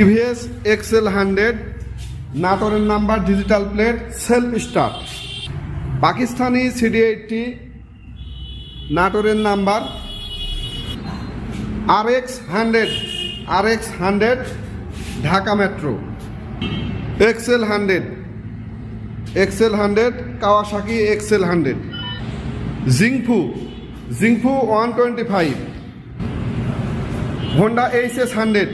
TVS XL hundred, নাটোরের number, digital plate, self start Pakistani CD eighty, নাটোরের number R X hundred R X hundred, Dhaka metro. XL hundred XL hundred, Kawasaki XL hundred. Xingfu Xingfu one twenty five. Honda H S hundred.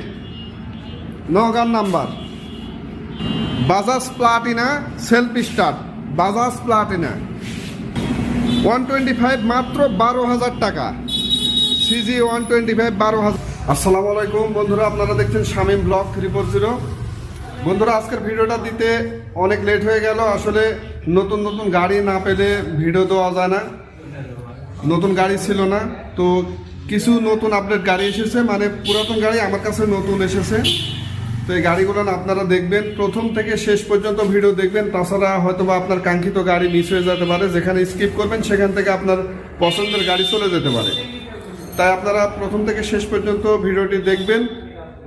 নগার number. Bajaj Platina self start Bajaj Platina. One twenty five মাত্র বারো হাজার টাকা। CG one twenty five বারো হাজার। আসসালামু আলাইকুম বন্ধুরা, আপনারা দেখছেন Shamim block three four zero. বন্ধুরা, আজকের ভিডিওটা দিতে অনেক লেট হয়ে গেল। আসলে নতুন নতুন গাড়ি না পেলে ভিডিও দেওয়া যায় না। নতুন গাড়ি ছিল না। তো কিছু নতুন আপডেট গাড়ি এসেছে। মানে পুরাতন গাড়ি আমার কাছে নতুন এসেছে। তো এই গাড়িগুলো আপনারা দেখবেন, প্রথম থেকে শেষ পর্যন্ত ভিডিও দেখবেন, তাছাড়া হয়তো বা আপনার কাঙ্ক্ষিত গাড়ি মিস হয়ে যেতে পারে, যেখানে স্কিপ করবেন, সেখান থেকে আপনার পছন্দের গাড়ি চলে যেতে পারে। তাই আপনারা প্রথম থেকে শেষ পর্যন্ত ভিডিওটি দেখবেন।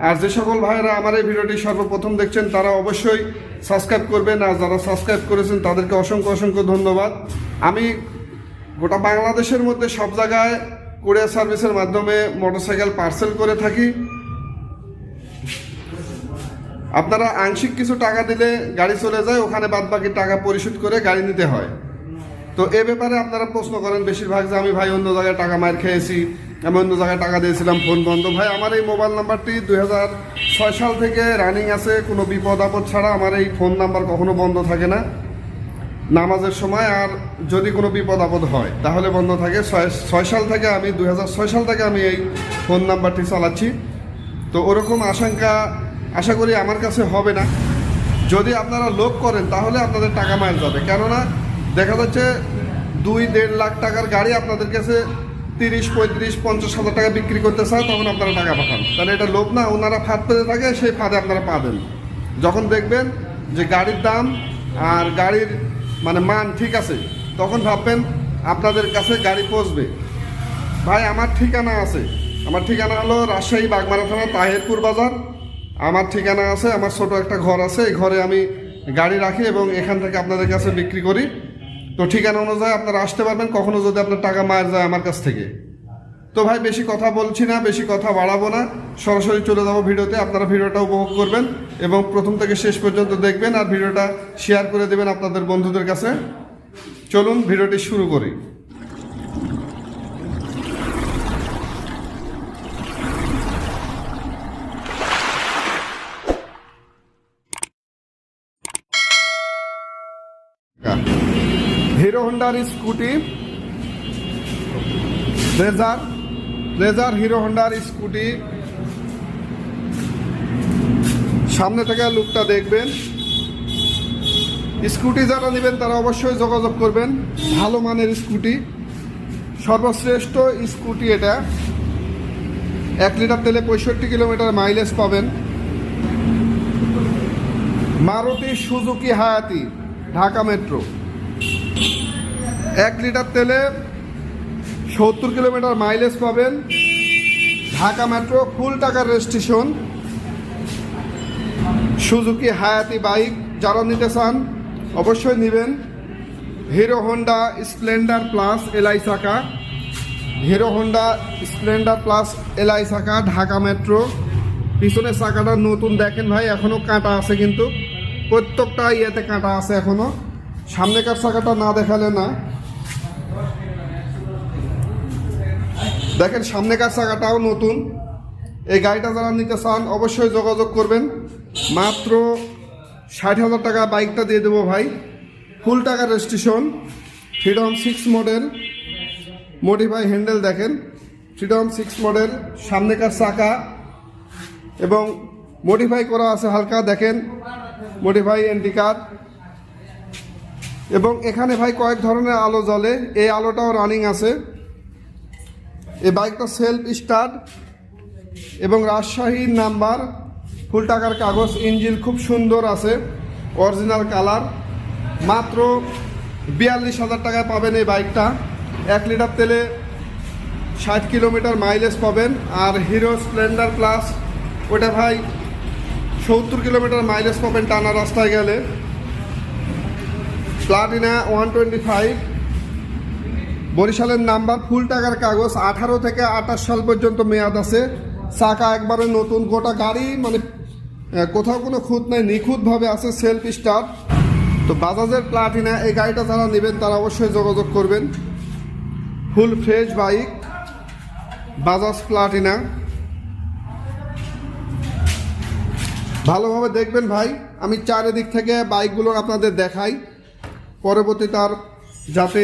আর যে সকল ভাইয়েরা আমার এই ভিডিওটি সর্বপ্রথম দেখছেন, তারা অবশ্যই সাবস্ক্রাইব করবেন, আর যারা সাবস্ক্রাইব করেছেন, তাদেরকে অসংখ্য অসংখ্য ধন্যবাদ। আমি গোটা বাংলাদেশের মধ্যে সব জায়গায় কুরিয়ার সার্ভিসের মাধ্যমে মোটরসাইকেল পার্সেল করে থাকি। আপনারা আংশিক কিছু টাকা দিলে গাড়ি চলে যায়, ওখানে বাদ বাকি টাকা পরিশোধ করে গাড়ি নিতে হয়। তো এ ব্যাপারে আপনারা প্রশ্ন করেন বেশিরভাগ যে আমি ভাই অন্য জায়গায় টাকা মার খেয়েছি, আমি অন্য জায়গায় টাকা দিয়েছিলাম, ফোন বন্ধ। ভাই, আমার এই মোবাইল নাম্বারটি দুই সাল থেকে রানিং আছে, কোনো বিপদ আপদ ছাড়া আমার এই ফোন নাম্বার কখনো বন্ধ থাকে না। নামাজের সময় আর যদি কোনো বিপদ আপদ হয়, তাহলে বন্ধ থাকে। ছয় সাল থেকে আমি দুই সাল থেকে আমি এই ফোন নাম্বারটি চালাচ্ছি। তো ওরকম আশঙ্কা আশা করি আমার কাছে হবে না। যদি আপনারা লোক করেন, তাহলে আপনাদের টাকা মায়ের যাবে। কেননা দেখা যাচ্ছে দুই দেড় লাখ টাকার গাড়ি আপনাদের কাছে তিরিশ, পঁয়ত্রিশ, পঞ্চাশ হাজার টাকা বিক্রি করতে চায়, তখন আপনারা টাকা পাঠান। তাহলে এটা লোভ না, ওনারা ফাঁদ পেতে থাকে, সেই ফাঁদে আপনারা পাবেন যখন দেখবেন যে গাড়ির দাম আর গাড়ির মানে মান ঠিক আছে, তখন ভাববেন আপনাদের কাছে গাড়ি পৌঁছবে। ভাই, আমার ঠিকানা আছে। আমার ঠিকানা হলো রাজশাহী বাগমারা থানা তাহেরপুর বাজার। আমার ঠিকানা আছে, আমার ছোট একটা ঘর আছে, এই ঘরে আমি গাড়ি রাখি এবং এখান থেকে আপনাদের কাছে বিক্রি করি। তো ঠিকানা অনুযায়ী আপনারা আসতে পারবেন, কখনো যদি আপনার টাকা মায়ের যায় আমার কাছ থেকে। তো ভাই, বেশি কথা বলছি না, বেশি কথা বাড়াবো না। সরাসরি চলে যাব ভিডিওতে, আপনারা ভিডিওটা উপভোগ করবেন এবং প্রথম থেকে শেষ পর্যন্ত দেখবেন আর ভিডিওটা শেয়ার করে দেবেন আপনাদের বন্ধুদের কাছে। চলুন, ভিডিওটি শুরু করি হিরো হন্ডার স্কুটি রেজার রেজার হিরো হন্ডার স্কুটি সামনে থেকে লুকটা দেখবেন। স্কুটি যারা নেবেন, তারা অবশ্যই যোগাযোগ করবেন। ভালো মানের স্কুটি সর্বশ্রেষ্ঠ স্কুটি এটা। এক লিটার তেলে পঁয়ষট্টি কিলোমিটার মাইলেজ পাবেন। মারুতি সুজুকি হায়াতি, ঢাকা মেট্রো। এক লিটার তেলে সত্তর কিলোমিটার মাইলেজ পাবেন ঢাকা মেট্রো ফুল টাকার রেজিস্ট্রেশন সুজুকি হায়াতি বাইক, যারা নিতে চান অবশ্যই নেবেন। Hero Honda Splendor plus LI চাকা Hero Honda Splendor plus LI চাকা ঢাকা মেট্রো পিছনের চাকাটা নতুন দেখেন ভাই এখনও কাঁটা আছে কিন্তু। প্রত্যেকটা ইয়েতে কাঁটা আছে এখনও সামনেকার চাকাটা না দেখালে না। দেখেন সামনেকার চাকাটাও নতুন। এই গাড়িটা যারা নিতে চান, অবশ্যই যোগাযোগ করবেন। মাত্র ষাট হাজার টাকা বাইকটা দিয়ে দেবো ভাই। ফুল টাকা registration freedom six model modify handle দেখেন। ফ্রিডম সিক্স মডেল সামনেকার চাকা। এবং মডিফাই করা আছে হালকা, দেখেন। মডিফাই এন্টি কার্ড এবং এখানে ভাই কয়েক ধরনের আলো জ্বলে। এই আলোটাও রানিং আছে। এই বাইকটা সেলফ স্টার্ট এবং রাজশাহীর নাম্বার, ফুল টাকার কাগজ, ইঞ্জিন খুব সুন্দর আছে অরিজিনাল কালার মাত্র বিয়াল্লিশ হাজার টাকায় পাবেন এই বাইকটা। এক লিটার তেলে ষাট কিলোমিটার মাইলেজ পাবেন। আর হিরো স্প্লেন্ডার প্লাস ওটা ভাই সত্তর কিলোমিটার মাইলেজ পাবেন টানা রাস্তায় গেলে। প্লাটিনা ওয়ান টোয়েন্টি ফাইভ বরিশালের নাম্বার ফুল টাকার কাগজ আঠারো থেকে আঠাশ সাল পর্যন্ত মেয়াদ আছে। চাকা একবারে নতুন, গোটা গাড়ি মানে কোথাও কোনো খুঁত নাই, নিখুঁতভাবে আছে সেলফ স্টার্ট তো বাজাজের প্লাটিনা, এই গাড়িটা যারা নেবেন তারা অবশ্যই যোগাযোগ করবেন। Full fresh bike, Bajaj Platina. ভালোভাবে দেখবেন ভাই, আমি চারিদিক থেকে বাইকগুলো আপনাদের দেখাই। পরবর্তী তার যাতে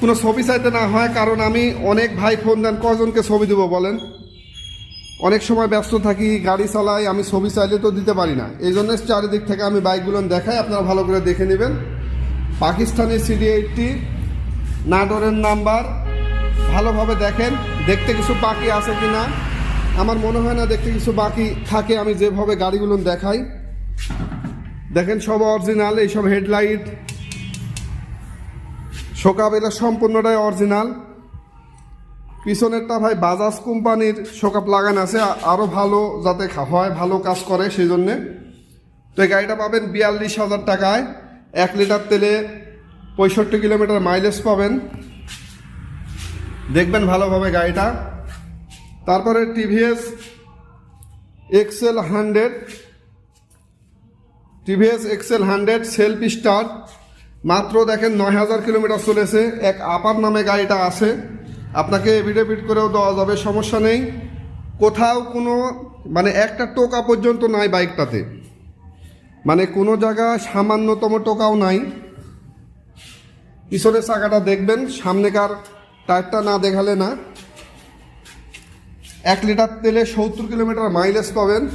কোনো ছবি চাইতে না হয়, কারণ আমি অনেক ভাই ফোন দেন, কজনকে ছবি দেবো বলেন? অনেক সময় ব্যস্ত থাকি, গাড়ি চালাই, আমি ছবি চাইলে তো দিতে পারি না। এই জন্য চারিদিক থেকে আমি বাইকগুলো দেখাই, আপনারা ভালো করে দেখে নেবেন। পাকিস্তানি সিডি এইটটি নাটোরের নাম্বার, ভালোভাবে দেখেন, দেখতে কিছু বাকি আছে কি না আমার মনে হয় না দেখতে কিছু বাকি থাকে, আমি যেভাবে গাড়িগুলো দেখাই। দেখেন সব অরিজিনাল এইসব হেডলাইট শোকাব এটা সম্পূর্ণটাই অরিজিনাল পিছনেরটা ভাই বাজাজ কোম্পানির শোকাপ লাগানো আছে আরও ভালো যাতে হয়, ভালো কাজ করে সেই জন্যে তো এই গাড়িটা পাবেন বিয়াল্লিশ হাজার টাকায়। এক লিটার তেলে পঁয়ষট্টি কিলোমিটার মাইলেজ পাবেন। দেখবেন ভালোভাবে গাড়িটা। তারপরে TVS XL hundred TVS XL hundred self start মাত্র দেখেন নয় হাজার কিলোমিটার চলেছে। এক আপার নামে গাড়িটা আছে। আপনাকে এভিডেভিট করেও দেওয়া যাবে, সমস্যা নেই। কোথাও কোনো মানে একটা টোকা পর্যন্ত নাই বাইকটাতে। মানে কোনো জায়গায় সামান্যতম টোকাও নাই। পিছনের চাকাটা দেখবেন, সামনেকার টায়ারটা না দেখালে না। এক লিটার তেলে সত্তর কিলোমিটার মাইলেজ পাবেন।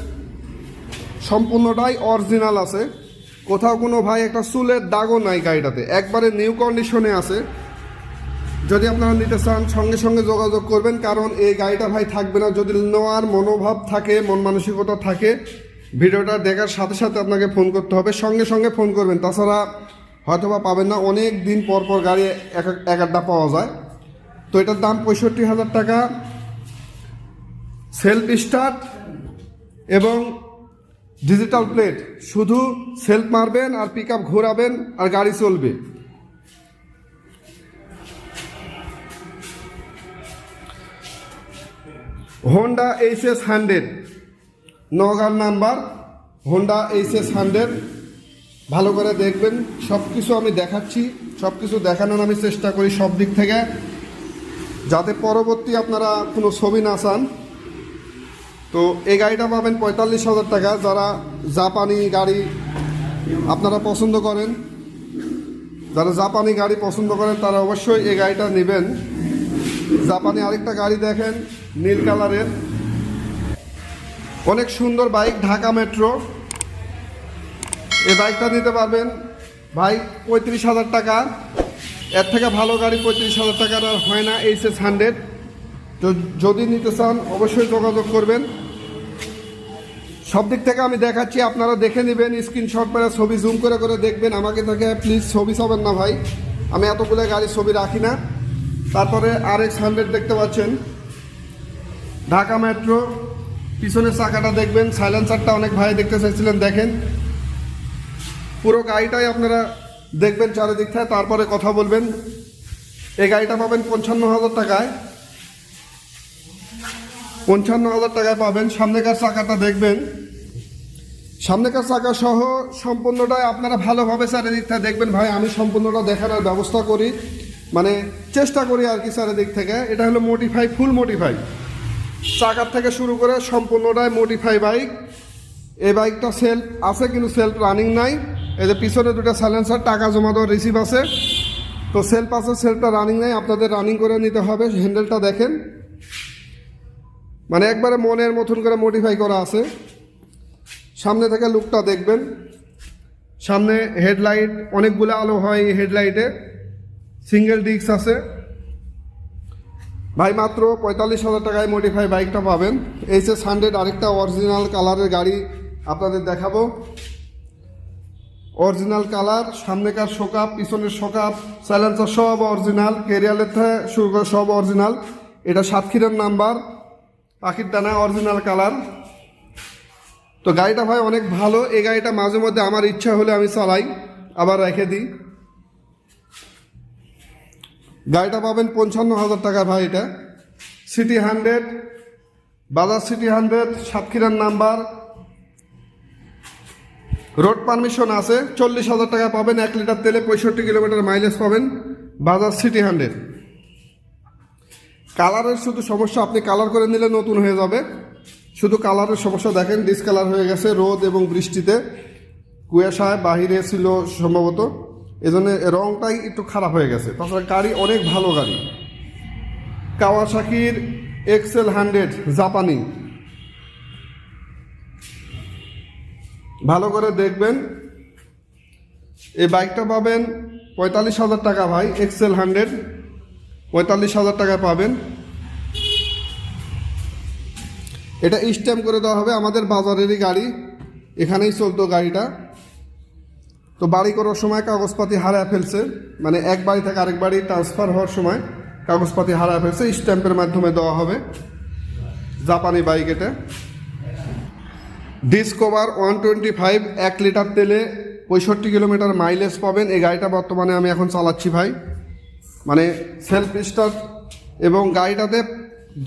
সম্পূর্ণটাই অরিজিনাল আছে। কোথাও কোনো ভাই একটা চুলের দাগও নাই গাড়িটাতে। একবারে নিউ কন্ডিশনে আছে। যদি আপনারা নিতে চান, সঙ্গে সঙ্গে যোগাযোগ করবেন, কারণ এই গাড়িটা ভাই থাকবে না। যদি নেওয়ার মনোভাব থাকে, মন মানসিকতা থাকে, ভিডিওটা দেখার সাথে সাথে আপনাকে ফোন করতে হবে। সঙ্গে সঙ্গে ফোন করবেন। তাছাড়া হয়তোবা পাবেন না, অনেক দিন পর পর গাড়ি এক- এক আড্ডা পাওয়া যায়। তো এটার দাম পঁয়ষট্টি হাজার টাকা। সেলফ স্টার্ট এবং ডিজিটাল প্লেট শুধু সেলফ মারবেন আর পিক আপ ঘোরাবেন আর গাড়ি চলবে। Honda H S hundred নগার number Honda H S hundred ভালো করে দেখবেন। সব কিছু আমি দেখাচ্ছি সব কিছু দেখানোর আমি চেষ্টা করি সব দিক থেকে। যাতে পরবর্তী আপনারা কোনো ছবি না চান তো এই গাড়িটা পাবেন পঁয়তাল্লিশ হাজার টাকা। যারা জাপানি গাড়ি আপনারা পছন্দ করেন, যারা জাপানি গাড়ি পছন্দ করেন, তারা অবশ্যই এই গাড়িটা নেবেন। জাপানি আরেকটা গাড়ি দেখেন, নীল কালারের। অনেক সুন্দর বাইক, ঢাকা মেট্রো। এই বাইকটা নিতে পারবেন ভাই পঁয়ত্রিশ হাজার টাকা। এর থেকে ভালো গাড়ি পঁয়ত্রিশ হাজার টাকার আর হয় না, এইচ এস হান্ড্রেড। তো যদি নিতে চান, অবশ্যই যোগাযোগ করবেন। সব দিক থেকে আমি দেখাচ্ছি, আপনারা দেখে নেবেন স্ক্রিনশট করে ছবি জুম করে করে দেখবেন। আমাকে থেকে প্লিজ ছবি চাবেন না ভাই। আমি এতগুলো গাড়ির ছবি রাখি না। তারপরে আর এক্স হান্ড্রেড দেখতে পাচ্ছেন। ঢাকা মেট্রো পিছনের চাকাটা দেখবেন। সাইলেন্সারটা অনেক ভাই দেখতে চাইছিলেন, দেখেন। পুরো গাড়িটাই আপনারা দেখবেন চারিদিক থেকে। তারপরে কথা বলবেন। এই গাড়িটা পাবেন পঞ্চান্ন হাজার টাকায়। পঞ্চান্ন হাজার টাকায় পাবেন। সামনেকার চাকাটা দেখবেন। সামনেকার চাকা সহ সম্পূর্ণটাই আপনারা ভালোভাবে চারিদিক থেকে দেখবেন। ভাই, আমি সম্পূর্ণটা দেখানোর ব্যবস্থা করি। মানে চেষ্টা করি আর কি চারিদিক থেকে। এটা হলো মোটিফাই ফুল মোটিফাই চাকার থেকে শুরু করে সম্পূর্ণটাই মোটিফাই বাইক এই বাইকটা সেলফ আছে কিন্তু সেলফ রানিং নাই। এই যে পিছনে দুটো সাইলেন্সার টাকা জমা দেওয়ার রিসিভ আছে। তো সেলফ আছে সেলফটা রানিং নাই। আপনাদের রানিং করে নিতে হবে। হ্যান্ডেলটা দেখেন। মানে একবারে মনের মতন করে মডিফাই করা আছে। সামনে থেকে লুকটা দেখবেন। সামনে হেডলাইট অনেকগুলো আলো হয় এই হেডলাইটে সিঙ্গেল ডিস্ক আছে। ভাই, মাত্র পঁয়তাল্লিশ হাজার টাকায় মডিফাই বাইকটা পাবেন। এইচ এস হান্ড্রেড আরেকটা অরিজিনাল কালারের গাড়ি আপনাদের দেখাবো। অরিজিনাল কালার সামনেকার শোকাপ পিছনের শোকাপ সাইলেন্সার সব অরিজিনাল কেরিয়ালের থেকে শুরু করে সব অরিজিনাল এটা সাতক্ষীরার নাম্বার পাখির দানা অরিজিনাল কালার তো গাড়িটা ভাই অনেক ভালো। এই গাড়িটা মাঝে মধ্যে আমার ইচ্ছা হলে আমি চালাই, আবার রেখে দিই। গাড়িটা পাবেন পঞ্চান্ন হাজার টাকা ভাই এটা। CT hundred Bajaj CT hundred সাতক্ষীরার নাম্বার। রোড পারমিশন আছে, চল্লিশ হাজার টাকা পাবেন, এক লিটার তেলে পঁয়ষট্টি কিলোমিটার মাইলেজ পাবেন। বাজাজ সিটি হান্ড্রেড কালারের শুধু সমস্যা, আপনি কালার করে নিলে নতুন হয়ে যাবে। শুধু কালারের সমস্যা দেখেন ডিসকালার হয়ে গেছে রোদ এবং বৃষ্টিতে। কুয়াশায় বাহিরে ছিল সম্ভবত। এজন্য রংটাই একটু খারাপ হয়ে গেছে। তাছাড়া গাড়ি অনেক ভালো গাড়ি। কাওয়াসাকির এক্সেল হান্ড্রেড জাপানি। ভালো করে দেখবেন। এই বাইকটা পাবেন পঁয়তাল্লিশ হাজার টাকা ভাই এক্সেল হান্ড্রেড পঁয়তাল্লিশ হাজার টাকা পাবেন। এটা স্ট্যাম্প করে দেওয়া হবে আমাদের বাজারেরই গাড়ি। এখানেই চলতো গাড়িটা। তো বাড়ি করার সময় কাগজপাতি হারায় ফেলছে। মানে এক বাড়ি থেকে আরেক বাড়ি ট্রান্সফার হওয়ার সময় কাগজপাতি হারায় ফেলছে। স্ট্যাম্পের মাধ্যমে দেওয়া হবে। জাপানি বাইক এটা। ডিসকভার ওয়ান টোয়েন্টি ফাইভ এক লিটার তেলে পঁয়ষট্টি কিলোমিটার মাইলেজ পাবেন। এই গাড়িটা বর্তমানে আমি এখন চালাচ্ছি ভাই। মানে সেলফ স্টার্ট এবং গাড়িটাতে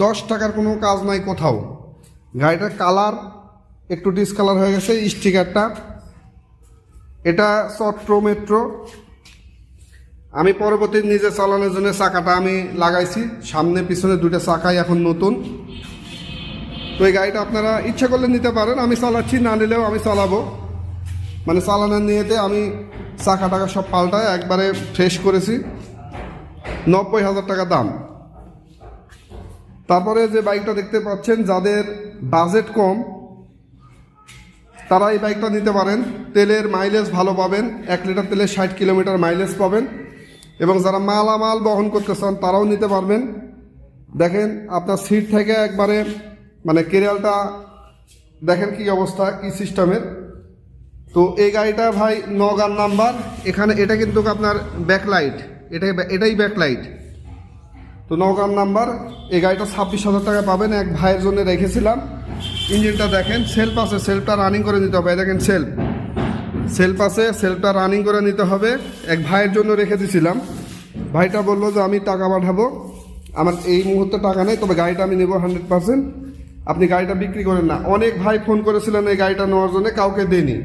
দশ টাকার কোনো কাজ নাই কোথাও। গাড়িটার কালার একটু ডিসকালার হয়ে গেছে স্টিকারটা এটা চট্র মেট্রো আমি পরবর্তী নিজে চালানোর জন্য চাকাটা আমি লাগাইছি। সামনে, পিছনে দুইটা চাকাই এখন নতুন। তো এই গাড়িটা আপনারা ইচ্ছা করলে নিতে পারেন। আমি চালাচ্ছি, না নিলেও আমি চালাবো। মানে চালানোর নিয়েতে আমি চাকা টাকা সব পাল্টায়, একবারে ফ্রেশ করেছি। নব্বই হাজার টাকা দাম। তারপরে যে বাইকটা দেখতে পাচ্ছেন, যাদের বাজেট কম, তারা এই বাইকটা নিতে পারেন। তেলের মাইলেজ ভালো পাবেন, এক লিটার তেলে ষাট কিলোমিটার মাইলেজ পাবেন এবং যারা মালামাল বহন করতে চান, তারাও নিতে পারবেন। দেখেন, আপনার সিট থেকে একবারে মানে কেরিয়ালটা দেখেন কি অবস্থা, কি সিস্টেমের তো এই গাড়িটা ভাই নগার নাম্বার। এখানে এটা কিন্তু আপনার ব্যাকলাইট এটাই এটাই ব্যাকলাইট তো নগার নাম্বার এই গাড়িটা ছাব্বিশ হাজার টাকা পাবেন, এক ভাইয়ের জন্য রেখেছিলাম। ইঞ্জিনটা দেখেন সেলফ আছে সেলফটা রানিং করে নিতে হবে। দেখেন সেলফ সেলফ আছে সেলফটা রানিং করে নিতে হবে। এক ভাইয়ের জন্য রেখে দিয়েছিলাম ভাইটা বলল যে, আমি টাকা পাঠাবো। আমার এই মুহূর্তে টাকা নেই, তবে গাড়িটা আমি নেব হান্ড্রেড পার্সেন্ট আপনি গাড়িটা বিক্রি করেন না। অনেক ভাই ফোন করেছিলেন এই গাড়িটা নেওয়ার জন্য, কাউকে দেনি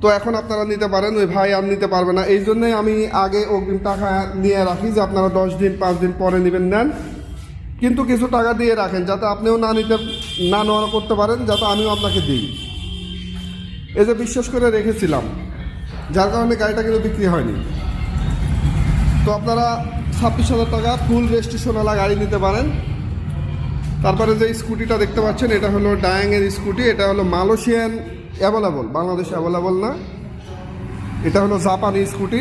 তো এখন আপনারা নিতে পারেন, ওই ভাই আর নিতে পারবে না। এই জন্যই আমি আগে অগ্রিম টাকা নিয়ে রাখি যে আপনারা দশ দিন, পাঁচ দিন পরে নেবেন, নেন। কিন্তু কিছু টাকা দিয়ে রাখেন, যাতে আপনিও না নিতে, না নেওয়া করতে পারেন, যাতে আমিও আপনাকে দিই। এই যে বিশ্বাস করে রেখেছিলাম, যার কারণে গাড়িটা কিন্তু বিক্রি হয়নি। তো আপনারা ছাব্বিশ হাজার টাকা ফুল রেজিস্ট্রেশনওয়ালা গাড়ি নিতে পারেন। তারপরে যে স্কুটিটা দেখতে পাচ্ছেন, এটা হলো ডায়াংয়ের স্কুটি, এটা হলো মালয়েশিয়ান অ্যাভেলেবল বাংলাদেশে অ্যাভেলেবল না। এটা হলো জাপানি স্কুটি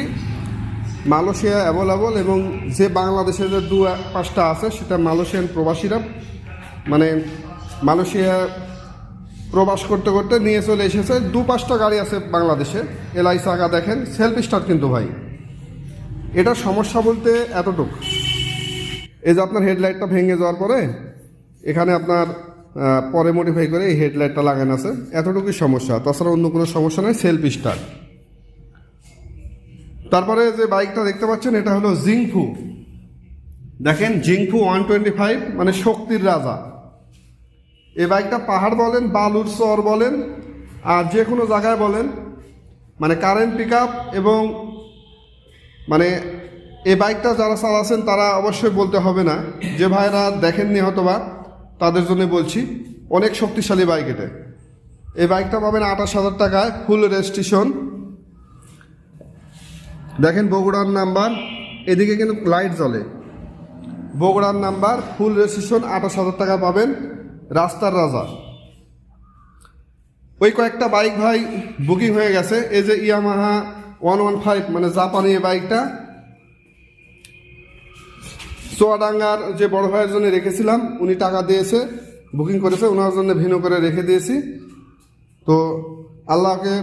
মালয়েশিয়া অ্যাভেলেবল এবং যে বাংলাদেশে যে দু পাঁচটা আছে, সেটা মালয়েশিয়ান প্রবাসীরা মানে মালয়েশিয়া প্রবাস করতে করতে নিয়ে চলে এসেছে। দু পাঁচটা গাড়ি আছে বাংলাদেশে এলআই চাকা দেখেন সেলফ স্টার্ট কিন্তু ভাই। এটা সমস্যা বলতে এতটুক। এই যে আপনার হেডলাইটটা ভেঙে যাওয়ার পরে, এখানে আপনার পরে মডিফাই করে এই হেডলাইটটা লাগানো আছে। এতটুকুই সমস্যা। তাছাড়া অন্য কোনো সমস্যা নয় সেলফ স্টার্ট তারপরে যে বাইকটা দেখতে পাচ্ছেন, এটা হলো জিংফু দেখেন জিংফু ওয়ান টোয়েন্টি ফাইভ মানে শক্তির রাজা। এই বাইকটা পাহাড় বলেন, বালুর চর বলেন, আর যে কোনো জায়গায় বলেন মানে কারেন্ট পিক এবং মানে এই বাইকটা যারা চালাচ্ছেন, তারা অবশ্যই বলতে হবে না। যে ভাইরা দেখেননি হয়তোবা তাদের জন্য বলছি, অনেক শক্তিশালী বাইক এটা। এই বাইকটা পাবেন আঠাশ হাজার টাকায় ফুল রেজিস্ট্রেশন দেখেন বগুড়ার নাম্বার, এদিকে কিন্তু লাইট জ্বলে। বগুড়ার নাম্বার ফুল রেজিস্ট্রেশন আঠাশ হাজার টাকা পাবেন রাস্তার রাজা। ওই কয়েকটা বাইক ভাই বুকিং হয়ে গেছে, এই যে ইয়ামাহা ওয়ান ওয়ান ফাইভ মানে জাপানি বাইকটা চুয়াডাঙ্গার যে বড় ভাইয়ের জন্য রেখেছিলাম, উনি টাকা দিয়েছে বুকিং করেছে, ওনার জন্য ভিন্ন করে রেখে দিয়েছি। তো আল্লাহকে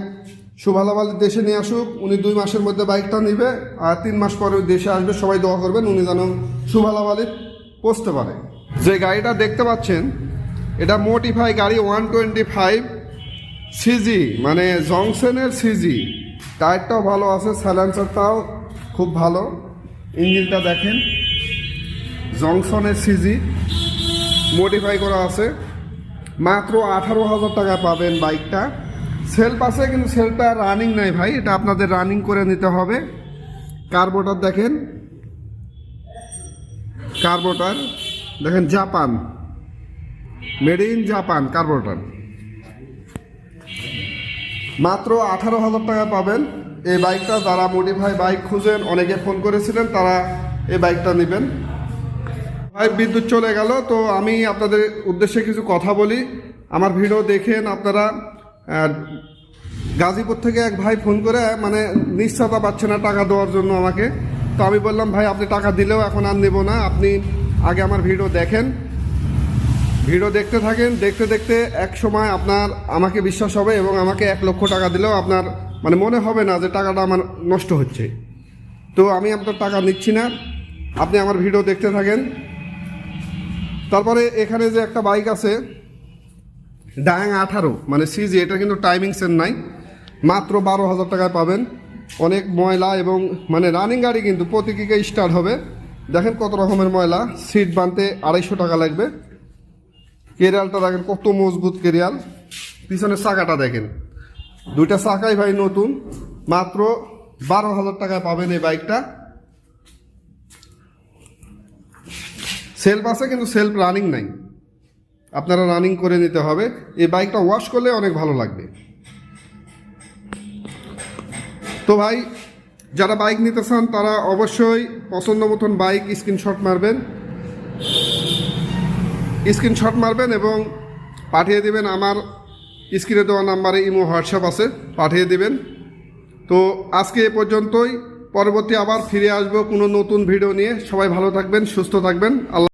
সুভালাবাল দেশে নিয়ে আসুক, উনি দুই মাসের মধ্যে বাইকটা নিবে, আর তিন মাস পরে দেশে আসবে, সবাই দোয়া করবেন, উনি যেন সুভালাবালি পৌঁছতে পারে। যে গাড়িটা দেখতে পাচ্ছেন, এটা মোটিফাই গাড়ি ওয়ান টোয়েন্টি ফাইভ সিজি মানে জংশনের সিজি টায়ারটাও ভালো আছে সাইলেন্সারটাও খুব ভালো। ইঞ্জিনটা দেখেন। জংশনের সিজি মডিফাই করা আছে। মাত্র আঠারো হাজার টাকা পাবেন বাইকটা। সেলফ আছে কিন্তু সেলফটা রানিং নাই ভাই, এটা আপনাদের রানিং করে নিতে হবে। কার্বোটার দেখেন। কার্বোটার দেখেন Japan made in Japan carburettor মাত্র আঠারো হাজার টাকা পাবেন। এই বাইকটা যারা মডিফাই বাইক খুঁজেন, অনেকে ফোন করেছিলেন, তারা এই বাইকটা নেবেন। ভাই, বিদ্যুৎ চলে গেল, তো আমি আপনাদের উদ্দেশ্যে কিছু কথা বলি। আমার ভিডিও দেখেন আপনারা গাজীপুর থেকে এক ভাই ফোন করে মানে নিশ্চয়তা পাচ্ছে না টাকা দেওয়ার জন্য আমাকে। তো আমি বললাম, ভাই, আপনি টাকা দিলেও এখন আর নেব না, আপনি আগে আমার ভিডিও দেখেন। ভিডিও দেখতে থাকেন, দেখতে দেখতে এক সময় আপনার আমাকে বিশ্বাস হবে এবং আমাকে এক লক্ষ টাকা দিলেও আপনার মানে মনে হবে না যে টাকাটা আমার নষ্ট হচ্ছে। তো আমি আপনার টাকা নিচ্ছি না। আপনি আমার ভিডিও দেখতে থাকেন। তারপরে এখানে যে একটা বাইক আছে ডায়াং আঠারো মানে সিজি এটা কিন্তু টাইমিং সেন নাই। মাত্র বারো হাজার টাকায় পাবেন। অনেক ময়লা এবং মানে রানিং গাড়ি কিন্তু প্রতি কিকে স্টার্ট হবে। দেখেন কত রকমের ময়লা। সিট বানতে আড়াইশো টাকা লাগবে। কেরিয়ালটা দেখেন কত মজবুত কেরিয়াল পিছনের চাকাটা দেখেন। দুইটা চাকাই ভাই নতুন। মাত্র বারো হাজার টাকায় পাবেন এই বাইকটা। সেলফ আছে কিন্তু সেলফ রানিং নাই। আপনারা রানিং করে নিতে হবে। এই বাইকটা ওয়াশ করলে অনেক ভালো লাগবে। তো ভাই, যারা বাইক নিতে চান, তারা অবশ্যই পছন্দ মতন বাইক স্ক্রিনশট মারবেন। স্ক্রিনশট মারবেন এবং পাঠিয়ে দিবেন আমার স্ক্রিনে দেওয়া নাম্বারে ইমো, হোয়াটসঅ্যাপ আছে, পাঠিয়ে দিবেন। তো আজকে এ পর্যন্তই। পরবর্তী আবার ফিরে আসব কোনো নতুন ভিডিও নিয়ে। সবাই ভালো থাকবেন, সুস্থ থাকবেন। আল্লাহ